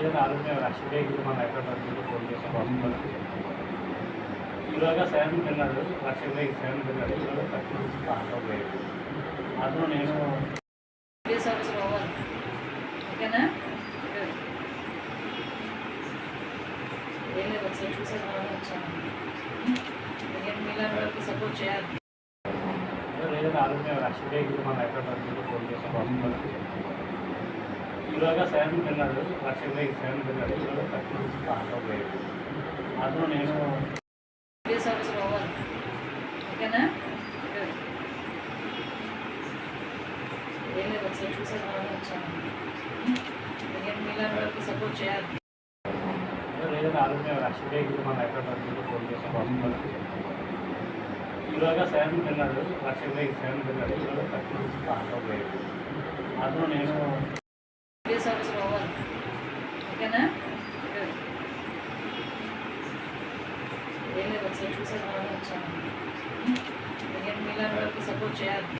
ఏదైనా ఆరోగ్య లక్ష్మీదేవికి మన హైదరాబాద్ ఫోన్ చేసి హాస్పిటల్ ఈరోజు సెవెన్ తిన్నాడు లక్ష్మీదేవికి సెవెన్ తిన్నాడు ఈరోజు థర్టీ రూపీస్ ట్రాన్స్ఫర్ లేదు అందులో నేను ఓకేనా. ఏం లేదు ఒకసారి చూసేద్దామని వచ్చాను. వాళ్ళకి సపోర్ట్ చేయాలి. ఏదైనా ఆరోగ్య మన హైదరాబాద్ ఫోన్ చేసి హాస్పిటల్ ఈరోజు సెవెన్ తిన్నాడు లక్ష్మీదేవికి సెవెన్ తిన్నాడు ఈరోజు థర్టీ రూపీస్ ట్రాన్స్ఫర్ లేదు అందులో నేను ఓకేనా. ఏం లేదు ఒకసారి వచ్చాను. సపోర్ట్ చేయాలి. ఆరోగ్య మన హైదరాబాద్ ఫోన్ చేసి ఈరోజు సెవెన్ తిన్నాడు లక్ష్మీదేవికి సెవెన్ తిన్నాడు ఈరోజు థర్టీ రూపీస్ ట్రాన్స్ఫర్ లేదు అందులో నేను ఏ సర్వీస్ పోవాలి ఓకేనా Good. ఏం లేదు ఒకసారి చూసేద్దామని వచ్చాను ఎందుకంటే మీలాంటి వాళ్ళకి సపోర్ట్ చేయాలి.